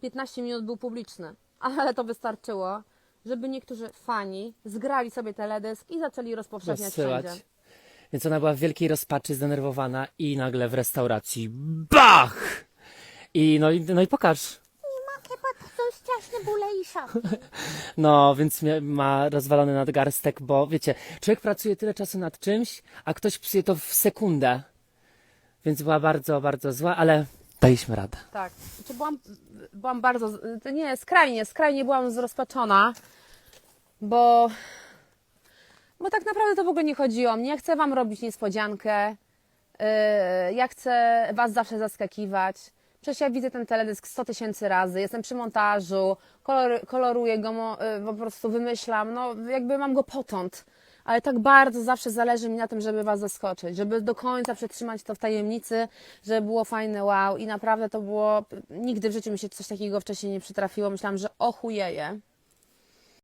15 minut był publiczny, ale to wystarczyło, żeby niektórzy fani zgrali sobie teledysk i zaczęli rozpowszechniać rozsyłać. wszędzie. Więc ona była w wielkiej rozpaczy, zdenerwowana i nagle w restauracji BACH! I no i, no i pokaż. Chyba to są straszne bóle i szoki. No, więc mia- ma rozwalony nadgarstek, bo wiecie, człowiek pracuje tyle czasu nad czymś, a ktoś psuje to w sekundę. Więc była bardzo, bardzo zła, ale daliśmy radę. Tak. Znaczy byłam, byłam bardzo, nie, skrajnie, skrajnie byłam zrozpaczona, bo, bo tak naprawdę to w ogóle nie chodziło o mnie. Ja chcę Wam robić niespodziankę, yy, ja chcę Was zawsze zaskakiwać. Przecież ja widzę ten teledysk 100 tysięcy razy, jestem przy montażu, kolor, koloruję go, yy, po prostu wymyślam, no jakby mam go potąd. Ale tak bardzo zawsze zależy mi na tym, żeby Was zaskoczyć, żeby do końca przetrzymać to w tajemnicy, żeby było fajne wow i naprawdę to było, nigdy w życiu mi się coś takiego wcześniej nie przytrafiło. Myślałam, że ochujeję.